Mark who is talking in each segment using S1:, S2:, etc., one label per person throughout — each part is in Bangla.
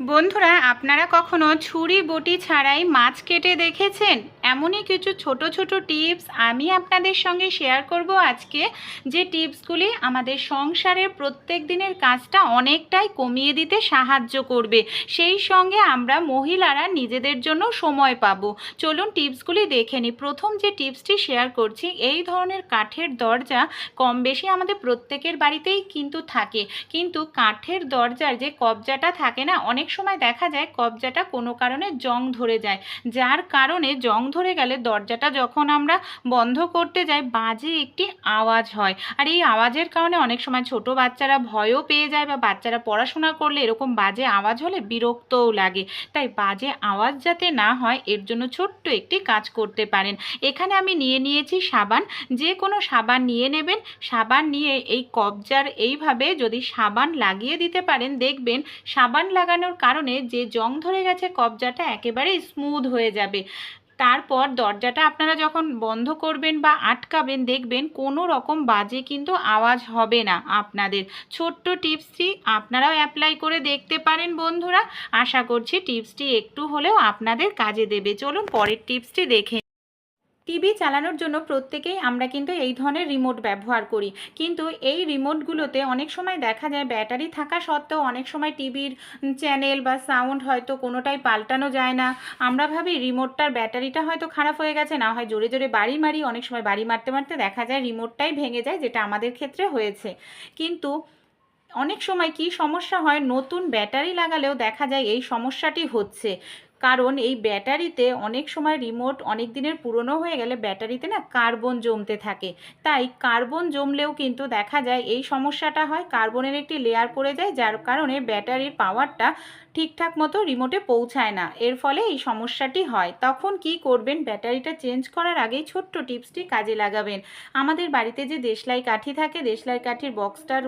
S1: বন্ধুরা, আপনারা কখনো ছুরি বটি ছাড়াই মাছ কেটে দেখেছেন? এমনই কিছু ছোট ছোট টিপস আমি আপনাদের সঙ্গে শেয়ার করব আজকে, যে টিপসগুলি আমাদের সংসারের প্রত্যেক দিনের কাজটা অনেকটাই কমিয়ে দিতে সাহায্য করবে। সেই সঙ্গে আমরা মহিলারা নিজেদের জন্য সময় পাবো। চলুন টিপসগুলি দেখে নিই। প্রথম যে টিপসটি শেয়ার করছি, এই ধরনের কাঠের দরজা কম বেশি আমাদের প্রত্যেকের বাড়িতেই কিন্তু থাকে। কিন্তু কাঠের দরজার যে কবজাটা থাকে না, অনেক সময় দেখা যায় কবজাটা কোনো কারণে জং ধরে যায়। যার কারণে জং ধরে গেলে দরজাটা যখন আমরা বন্ধ করতে যাই, বাজে একটি আওয়াজ হয়। আর এই আওয়াজের কারণে অনেক সময় ছোট বাচ্চারা ভয়ও পেয়ে যায় বা বাচ্চারা পড়াশোনা করলে এরকম বাজে আওয়াজ হলে বিরক্তও লাগে। তাই বাজে আওয়াজ যাতে না হয়, এর জন্য ছোট্ট একটি কাজ করতে পারেন। এখানে আমি নিয়ে নিয়েছি সাবান। যে কোনো সাবান নিয়ে নেবেন। সাবান নিয়ে এই কবজার এইভাবে যদি সাবান লাগিয়ে দিতে পারেন, দেখবেন সাবান লাগানোর কারণে যে জং ধরে গেছে কবজাটা একেবারে স্মুথ হয়ে যাবে। তারপর দরজাটা আপনারা যখন বন্ধ করবেন বা আটকাবেন, দেখবেন কোনো রকম বাজে কিন্তু আওয়াজ হবে না আপনাদের। ছোট্ট টিপসটি আপনারাও অ্যাপ্লাই করে দেখতে পারেন বন্ধুরা। আশা করছি টিপসটি একটু হলেও আপনাদের কাজে দেবে। চলুন পরের টিপসটি দেখে টিভি চালানোর জন্য প্রত্যেকেই আমরা কিন্তু এই ধরনের রিমোট ব্যবহার করি। কিন্তু এই রিমোটগুলোতে অনেক সময় দেখা যায় ব্যাটারি থাকা সত্ত্বেও অনেক সময় টিভির চ্যানেল বা সাউন্ড হয়তো কোনোটাই পাল্টানো যায় না। আমরা ভাবি রিমোটটার ব্যাটারিটা হয়তো খারাপ হয়ে গেছে, না হয় জোরে জোরে বাড়ি মারি, অনেক সময় বাড়ি মারতে মারতে দেখা যায় রিমোটটাই ভেঙে যায়, যেটা আমাদের ক্ষেত্রে হয়েছে। কিন্তু অনেক সময় কি সমস্যা হয়? নতুন ব্যাটারি লাগালেও দেখা যায় এই সমস্যাটি হচ্ছে। কারণ এই ব্যাটারিতে অনেক সময় রিমোট অনেক দিনের পুরনো হয়ে গেলে ব্যাটারিতে না কার্বন জমতে থাকে। তাই কার্বন জমলেও কিন্তু দেখা যায় এই সমস্যাটা হয় কার্বনের একটি লেয়ার পড়ে যায়, যার কারণে ব্যাটারির পাওয়ারটা ঠিকঠাক মতো রিমোটে পৌঁছায় না। এর ফলে এই সমস্যাটি হয়। তখন কি করবেন? ব্যাটারিটা চেঞ্জ করার আগেই ছোট্ট টিপসটি কাজে লাগাবেন। আমাদের বাড়িতে যে দেশলাই কাঠি থাকে, দেশলাই কাঠির বক্সটার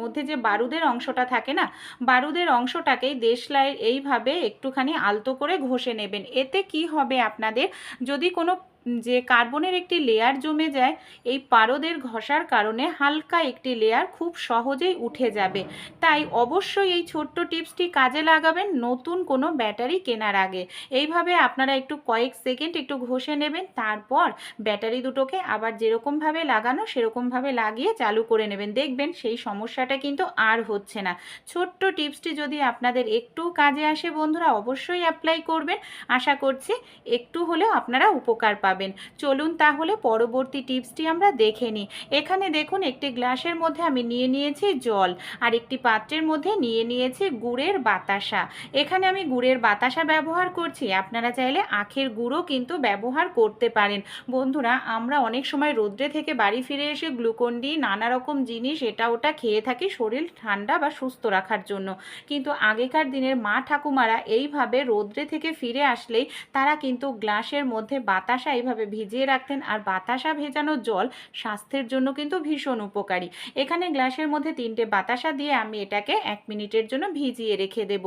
S1: মধ্যে যে বারুদের অংশটা থাকে না, বারুদের অংশটাকেই দেশলাইয়ের এইভাবে একটুখানি আলতো করে ঘষে নেবেন। এতে কি হবে আপনাদের? যদি কোনো যে কার্বনের একটি লেয়ার জমে যায়, এই পারদের ঘষার কারণে হালকা একটি লেয়ার খুব সহজেই উঠে যাবে। তাই অবশ্যই এই ছোট্ট টিপসটি কাজে লাগাবেন নতুন কোনো ব্যাটারি কেনার আগে। এইভাবে আপনারা একটু কয়েক সেকেন্ড একটু ঘষে নেবেন, তারপর ব্যাটারি দুটোকে আবার যেরকমভাবে লাগানো সেরকমভাবে লাগিয়ে চালু করে নেবেন। দেখবেন সেই সমস্যাটা কিন্তু আর হচ্ছে না। ছোট্ট টিপসটি যদি আপনাদের একটু কাজে আসে বন্ধুরা, অবশ্যই অ্যাপ্লাই করবেন। আশা করছি একটু হলেও আপনারা উপকার পাবেন। চলুন তাহলে পরবর্তী টিপসটি আমরা দেখে নিই। এখানে দেখুন, একটি গ্লাসের মধ্যে আমি নিয়ে নিয়েছি জল আর একটি পাত্রের মধ্যে নিয়ে নিয়েছি গুড়ের বাতাসা। এখানে আমি গুড়ের বাতাসা ব্যবহার করছি। আপনারা চাইলে আখের গুঁড়ো কিন্তু ব্যবহার করতে পারেন। বন্ধুরা, আমরা অনেক সময় রোদ্রে থেকে বাড়ি ফিরে এসে গ্লুকন ডি, নানা রকম জিনিস এটা ওটা খেয়ে থাকি শরীর ঠান্ডা বা সুস্থ রাখার জন্য। কিন্তু আগেকার দিনের মা ঠাকুমারা এইভাবে রোদ্রে থেকে ফিরে আসলেই তারা কিন্তু গ্লাসের মধ্যে বাতাসা এইভাবে ভিজিয়ে রাখতেন আর বাতাসা ভেজানো জল স্বাস্থ্যের জন্য কিন্তু ভীষণ উপকারী। এখানে গ্লাসের মধ্যে তিনটে বাতাসা দিয়ে আমি এটাকে এক মিনিটের জন্য ভিজিয়ে রেখে দেব।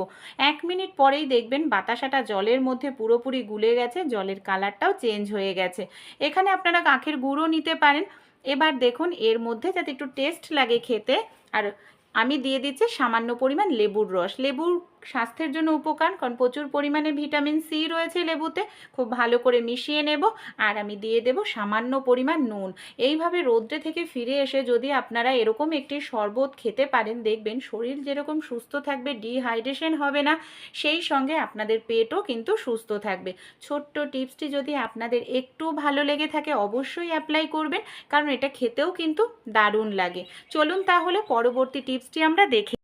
S1: এক মিনিট পরেই দেখবেন বাতাসাটা জলের মধ্যে পুরোপুরি গুলে গেছে, জলের কালারটাও চেঞ্জ হয়ে গেছে। এখানে আপনারা কাঠের গুঁড়ো নিতে পারেন। এবার দেখুন, এর মধ্যে যাতে একটু টেস্ট লাগে খেতে, আর আমি দিয়ে দিচ্ছি সামান্য পরিমাণ লেবুর রস। লেবুর স্বাস্থ্যের জন্য উপকার, কারণ প্রচুর পরিমাণে ভিটামিন সি রয়েছে লেবুতে, খুব ভালো করে মিশিয়ে নেব আর আমি দিয়ে দেব সামান্য পরিমাণ নুন। এইভাবে রোদ্রে থেকে ফিরে এসে যদি আপনারা এরকম একটি শরবত খেতে পারেন, দেখবেন শরীর যেরকম সুস্থ থাকবে, ডিহাইড্রেশন হবে না, সেই সঙ্গে আপনাদের পেটও কিন্তু সুস্থ থাকবে। ছোট্ট টিপসটি যদি আপনাদের একটু ভালো লেগে থাকে, অবশ্যই অ্যাপ্লাই করবেন, কারণ এটা খেতেও কিন্তু দারুণ লাগে। চলুন তাহলে পরবর্তী টিপসটি আমরা দেখে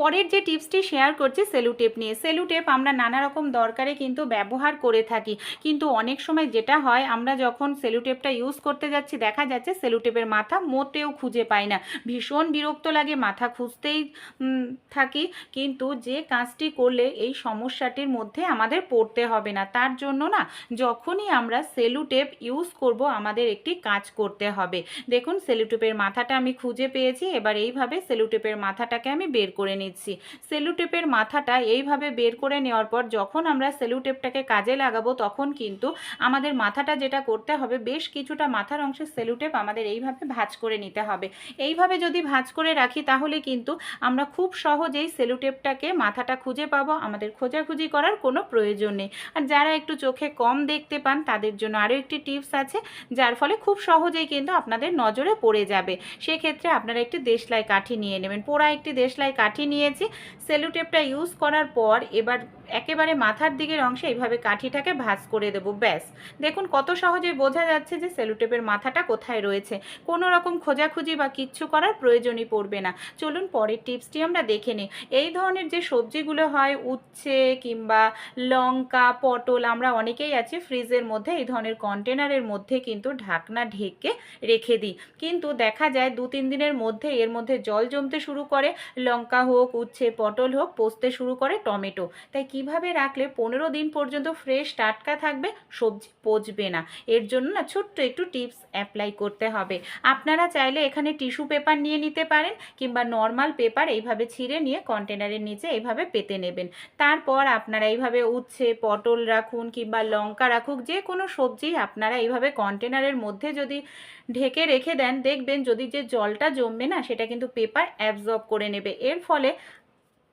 S1: পরের যে টিপসটি শেয়ার করছি সেলুটেপ নিয়ে। সেলুটেপ আমরা নানা রকম দরকারে কিন্তু ব্যবহার করে থাকি। কিন্তু অনেক সময় যেটা হয়, আমরা যখন সেলুটেপটা ইউজ করতে যাচ্ছি, দেখা যাচ্ছে সেলুটেপের মাথা মোটেও খুঁজে পাই না। ভীষণ বিরক্ত লাগে, মাথা খুঁজতেই থাকি। কিন্তু যে কাজটি করলে এই সমস্যাটির মধ্যে আমাদের পড়তে হবে না। তার জন্য না, যখনই আমরা সেলুটেপ ইউজ করব, আমাদের একটি কাজ করতে হবে। দেখুন সেলুটেপের মাথাটা আমি খুঁজে পেয়েছি, এবার এইভাবে সেলুটেপের মাথাটাকে আমি বের করে নিচ্ছি। নিচ্ছি। সেলুটেপের মাথাটা এইভাবে বের করে নেওয়ার পর যখন আমরা সেলুটেপটাকে কাজে লাগাবো তখন কিন্তু আমাদের মাথাটা যেটা করতে হবে, বেশ কিছুটা মাথার অংশের সেলুটেপ আমাদের এইভাবে ভাঁজ করে নিতে হবে। এইভাবে যদি ভাঁজ করে রাখি তাহলে কিন্তু আমরা খুব সহজেই সেলুটেপটাকে মাথাটা খুঁজে পাবো, আমাদের খোঁজাখুঁজি করার কোনো প্রয়োজন নেই। আর যারা একটু চোখে কম দেখতে পান তাদের জন্য আরও একটি টিপস আছে, যার ফলে খুব সহজেই কিন্তু আপনাদের নজরে পড়ে যাবে। সেক্ষেত্রে আপনারা একটি দেশলাই কাঠি নিয়ে নেবেন। পোড়া একটি দেশলাই কাঠি নিয়েছি। সেলুটেপটা ইউজ করার পর এবার একেবারে মাথার দিকের অংশে এইভাবে কাঠিটাকে ভাঁজ করে দেবো, ব্যাস। দেখুন কত সহজে বোঝা যাচ্ছে যে সেলুটেপের মাথাটা কোথায় রয়েছে। কোনো রকম খোঁজাখুঁজি বা কিচ্ছু করার প্রয়োজনই পড়বে না। চলুন পরের টিপসটি আমরা দেখে নিই। এই ধরনের যে সবজিগুলো হয়, উচ্ছে কিংবা লঙ্কা, পটল, আমরা অনেকেই আছি ফ্রিজের মধ্যে, এই ধরনের কন্টেনারের মধ্যে কিন্তু ঢাকনা ঢেকে রেখে দিই। কিন্তু দেখা যায় দু, তিন দিনের মধ্যে এর মধ্যে জল জমতে শুরু করে। লঙ্কা হোক, উচ্ছে, পটল হোক পচতে শুরু করে টমেটো। তাই কীভাবে রাখলে পনেরো দিন পর্যন্ত ফ্রেশ টাটকা থাকবে সবজি পচবে না? এর জন্য না ছোট্ট একটু টিপস অ্যাপ্লাই করতে হবে। আপনারা চাইলে এখানে টিস্যু পেপার নিয়ে নিতে পারেন কিংবা নর্মাল পেপার এইভাবে ছিঁড়ে নিয়ে কন্টেনারের নিচে এইভাবে পেতে নেবেন। তারপর আপনারা এইভাবে উচ্ছে, পটল রাখুন কিংবা লঙ্কা রাখুক, যে কোনো সবজি আপনারা এইভাবে কন্টেনারের মধ্যে যদি ঢেকে রেখে দেন, দেখবেন যদি যে জলটা জমবে না সেটা কিন্তু পেপার অ্যাবজর্ব করে নেবে। এর ফলে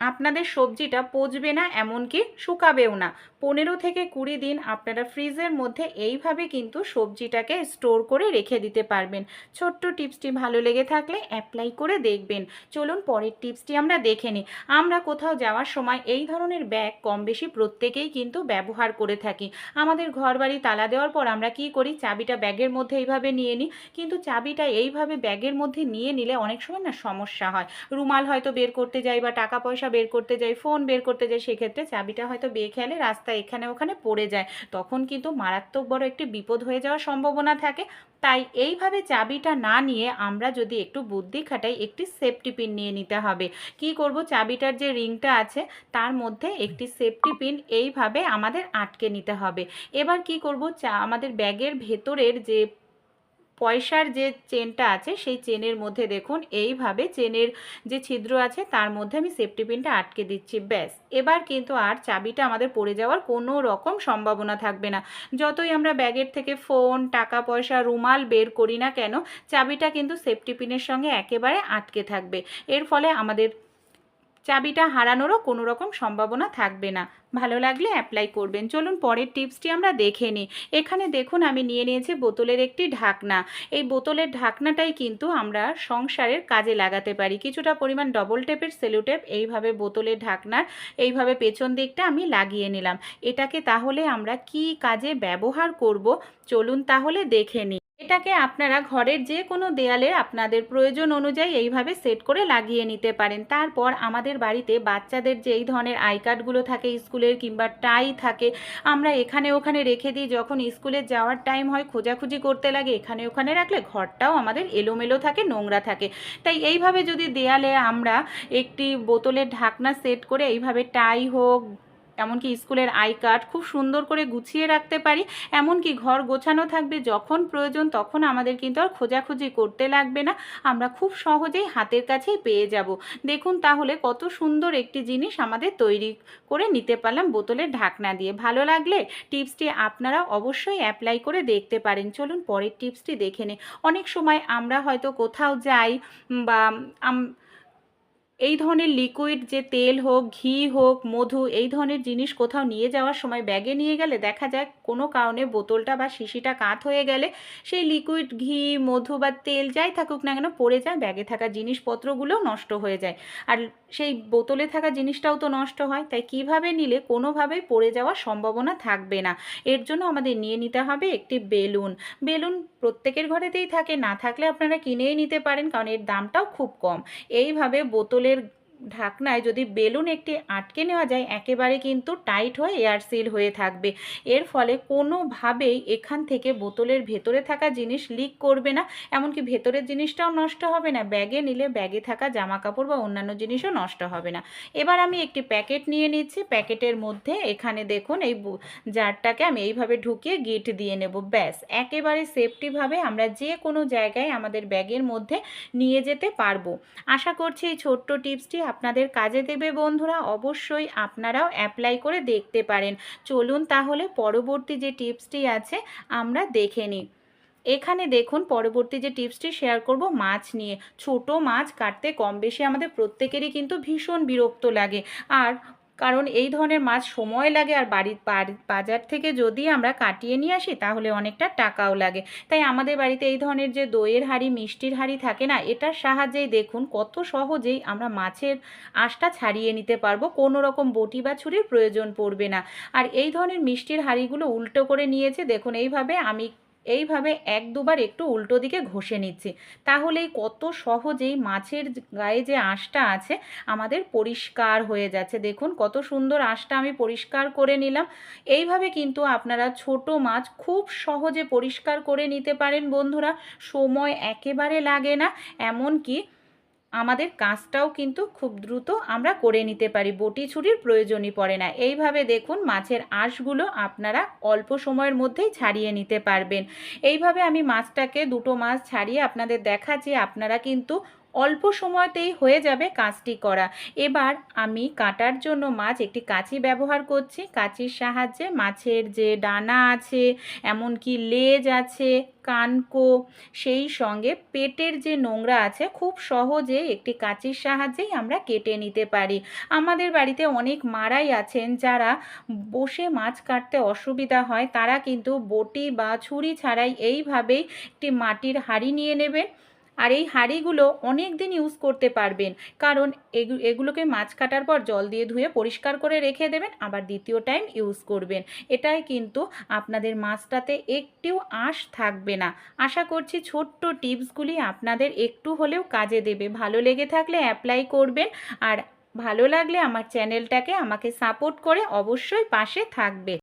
S1: আপনাদের সবজিটা পচবে না, এমনকি শুকাবেও না। পনেরো থেকে কুড়ি দিন আপনারা ফ্রিজের মধ্যে এইভাবে কিন্তু সবজিটাকে স্টোর করে রেখে দিতে পারবেন। ছোট্ট টিপসটি ভালো লেগে থাকলে অ্যাপ্লাই করে দেখবেন। চলুন পরের টিপসটি আমরা দেখে নিই। আমরা কোথাও যাওয়ার সময় এই ধরনের ব্যাগ কম বেশি প্রত্যেকেই কিন্তু ব্যবহার করে থাকি। আমাদের ঘর বাড়ি তালা দেওয়ার পর আমরা কি করি? চাবিটা ব্যাগের মধ্যে এইভাবে নিয়ে নিই। কিন্তু চাবিটা এইভাবে ব্যাগের মধ্যে নিয়ে নিলে অনেক সময় না সমস্যা হয়। রুমাল হয়তো বের করতে যাই বা টাকা পয়সা বের করতে যাই ফোন বের করতে যাই, সেক্ষেত্রে চাবিটা হয়তো বেখেয়ালে রাস্তায় এখানে ওখানে পড়ে যায়। তখন কিন্তু মারাত্মক বড় একটি বিপদ হয়ে যাওয়ার সম্ভাবনা থাকে। তাই এইভাবে চাবিটা না নিয়ে আমরা যদি একটু বুদ্ধি খাটাই, একটি সেফটি পিন নিয়ে নিতে হবে। কি করব? চাবিটার যে রিংটা আছে, তার মধ্যে একটি সেফটি পিন এইভাবে আমাদের আটকে নিতে হবে। এবার কি করব? চা, আমাদের ব্যাগের ভেতরের যে পয়সার যে চেনটা আছে, সেই চেনের মধ্যে দেখুন, এইভাবে চেনের যে ছিদ্র আছে, তার মধ্যে আমি সেফটি পিনটা আটকে দিচ্ছি, ব্যাস। এবার কিন্তু আর চাবিটা আমাদের পড়ে যাওয়ার কোনো রকম সম্ভাবনা থাকবে না। যতই আমরা ব্যাগের থেকে ফোন, টাকা পয়সা, রুমাল বের করি না কেন, চাবিটা কিন্তু সেফটি পিনের সঙ্গে একেবারে আটকে থাকবে। এর ফলে আমাদের চাবিটা হারানোরও কোনো রকম সম্ভাবনা থাকবে না। ভালো লাগলে অ্যাপ্লাই করবেন। চলুন পরের টিপসটি আমরা দেখে নিই। এখানে দেখুন, আমি নিয়ে নিয়েছি বোতলের একটি ঢাকনা। এই বোতলের ঢাকনাটাই কিন্তু আমরা সংসারের কাজে লাগাতে পারি। কিছুটা পরিমাণ ডবল টেপের সেলুটেপ এইভাবে বোতলের ঢাকনার, এইভাবে পেছন দিকটা আমি লাগিয়ে নিলাম। এটাকে তাহলে আমরা কি কাজে ব্যবহার করব? চলুন তাহলে দেখে নিই। এটাকে আপনারা ঘরের যে কোনো দেয়ালে আপনাদের প্রয়োজন অনুযায়ী এইভাবে সেট করে লাগিয়ে নিতে পারেন। তারপর আমাদের বাড়িতে বাচ্চাদের যে এই ধরনের আই কার্ডগুলো থাকে, স্কুলের কিংবা টাই থাকে, আমরা এখানে ওখানে রেখে দিই। যখন স্কুলে যাওয়ার টাইম হয়, খোঁজাখুঁজি করতে লাগে, এখানে ওখানে রাখলে ঘরটাও আমাদের এলোমেলো থাকে, নোংরা থাকে। তাই এইভাবে যদি দেয়ালে আমরা একটি বোতলের ঢাকনা সেট করে এইভাবে টাই হোক এমনকি স্কুলের আই কার্ড খুব সুন্দর করে গুছিয়ে রাখতে পারি। এমনকি ঘর গোছানো থাকবে, যখন প্রয়োজন তখন আমাদের কিন্তু আর খোঁজাখুঁজি করতে লাগবে না। আমরা খুব সহজেই হাতের কাছেই পেয়ে যাব। দেখুন তাহলে কত সুন্দর একটি জিনিস আমাদের তৈরি করে নিতে পারলাম বোতলের ঢাকনা দিয়ে। ভালো লাগলে টিপসটি আপনারা অবশ্যই অ্যাপ্লাই করে দেখতে পারেন। চলুন পরের টিপসটি দেখে নে অনেক সময় আমরা হয়তো কোথাও যাই বা এই ধরনের লিকুইড যে তেল হোক, ঘি হোক, মধু, এই ধরনের জিনিস কোথাও নিয়ে যাওয়ার সময় ব্যাগে নিয়ে গেলে দেখা যায় কোনো কারণে বোতলটা বা শিশিটা কাত হয়ে গেলে সেই লিকুইড ঘি, মধু বা তেল যাই থাকুক না কেন পড়ে যায়, ব্যাগে থাকা জিনিসপত্রগুলোও নষ্ট হয়ে যায়। আর সেই বোতলে থাকা জিনিসটাও তো নষ্ট হয়, তাই কীভাবে নিলে কোনোভাবেই পড়ে যাওয়ার সম্ভাবনা থাকবে না। এর জন্য আমাদের নিয়ে নিতে হবে একটি বেলুন। বেলুন প্রত্যেকের ঘরেতেই থাকে, না থাকলে আপনারা কিনেই নিতে পারেন, কারণ এর দামটাও খুব কম। এইভাবে বোতলের ঢাকনায় যদি বেলুন একটি আটকে নেওয়া যায়, একেবারে কিন্তু টাইট হয়ে এয়ার সিল হয়ে থাকবে। এর ফলে কোনোভাবেই এখান থেকে বোতলের ভেতরে থাকা জিনিস লিক করবে না, এমনকি ভেতরের জিনিসটাও নষ্ট হবে না। ব্যাগে নিলে ব্যাগে থাকা জামা কাপড় বা অন্যান্য জিনিসও নষ্ট হবে না। এবার আমি একটি প্যাকেট নিয়ে নিচ্ছি। প্যাকেটের মধ্যে এখানে দেখুন, এই জারটাকে আমি এইভাবে ঢুকিয়ে গিট দিয়ে নেব। ব্যাস, একেবারে সেফটিভাবে আমরা যে কোনো জায়গায় আমাদের ব্যাগের মধ্যে নিয়ে যেতে পারব। আশা করছি এই ছোট্ট টিপসটি আপনাদের কাজে দেবে বন্ধুরা, অবশ্যই আপনারাও অ্যাপ্লাই করে দেখতে পারেন। চলুন তাহলে পরবর্তী যে টিপসটি আছে, আমরা দেখে নিই। এখানে দেখুন, পরবর্তী যে টিপসটি শেয়ার করব, মাছ নিয়ে। ছোট মাছ কাটতে কম বেশি আমাদের প্রত্যেকেরই কিন্তু ভীষণ বিরক্ত লাগে। আর কারণ এই ধরনের মাছ সময় লাগে আর বাড়ির বাজার থেকে যদি আমরা কাটিয়ে নিয়ে আসি, তাহলে অনেকটা টাকাও লাগে। তাই আমাদের বাড়িতে এই ধরনের যে দইয়ের হাঁড়ি, মিষ্টির হাঁড়ি থাকে না, এটার সাহায্যেই দেখুন কত সহজেই আমরা মাছের আঁশটা ছাড়িয়ে নিতে পারব। কোনো রকম বটি বা ছুরির প্রয়োজন পড়বে না। আর এই ধরনের মিষ্টির হাঁড়িগুলো উল্টো করে নিয়েছে, দেখুন এইভাবে আমি এইভাবে এক দুবার একটু উল্টো দিকে ঘষে নিচ্ছি। তাহলেই কত সহজেই মাছের গায়ে যে আঁশটা আছে, আমাদের পরিষ্কার হয়ে যাচ্ছে। দেখুন কত সুন্দর আঁশটা আমি পরিষ্কার করে নিলাম। এইভাবে কিন্তু আপনারা ছোট মাছ খুব সহজে পরিষ্কার করে নিতে পারেন বন্ধুরা। সময় একেবারে লাগে না। এমনকি আমাদের কাজটাও কিন্তু খুব দ্রুত আমরা করে নিতে পারি, বটি ছুরির প্রয়োজনই পড়ে না। এইভাবে দেখুন মাছের আঁশগুলো আপনারা অল্প সময়ের মধ্যেই ছাড়িয়ে নিতে পারবেন। এইভাবে আমি মাছটাকে দুটো মাছ ছাড়িয়ে আপনাদের দেখাচ্ছি, আপনারা কিন্তু অল্প সময়তেই হয়ে যাবে কাজটি করা। এবার আমি কাটার জন্য মাছ একটি কাঁচি ব্যবহার করছি। কাঁচির সাহায্যে মাছের যে ডানা আছে, এমনকি লেজ আছে, কানকো, সেই সঙ্গে পেটের যে নোংরা আছে, খুব সহজে একটি কাঁচির সাহায্যেই আমরা কেটে নিতে পারি। আমাদের বাড়িতে অনেক মারাই আছেন যারা বসে মাছ কাটতে অসুবিধা হয়। তারা কিন্তু বটি বা ছুরি ছাড়াই এইভাবেই একটি মাটির হাঁড়ি নিয়ে নেবেন আর এই হাঁড়িগুলো অনেক দিন ইউজ করতে পারবেন। কারণ এগু- এগুলোকে মাছ কাটার পর জল দিয়ে ধুয়ে পরিষ্কার করে রেখে দেবেন, আবার দ্বিতীয় টাইম ইউজ করবেন। এটাই কিন্তু আপনাদের মাছটাতে একটিও আঁশ থাকবে না। আশা করছি ছোট্ট টিপসগুলি আপনাদের একটু হলেও কাজে দেবে। ভালো লেগে থাকলে অ্যাপ্লাই করবেন, আর ভালো লাগলে আমার চ্যানেলটাকে আমাকে সাপোর্ট করে অবশ্যই পাশে থাকবে।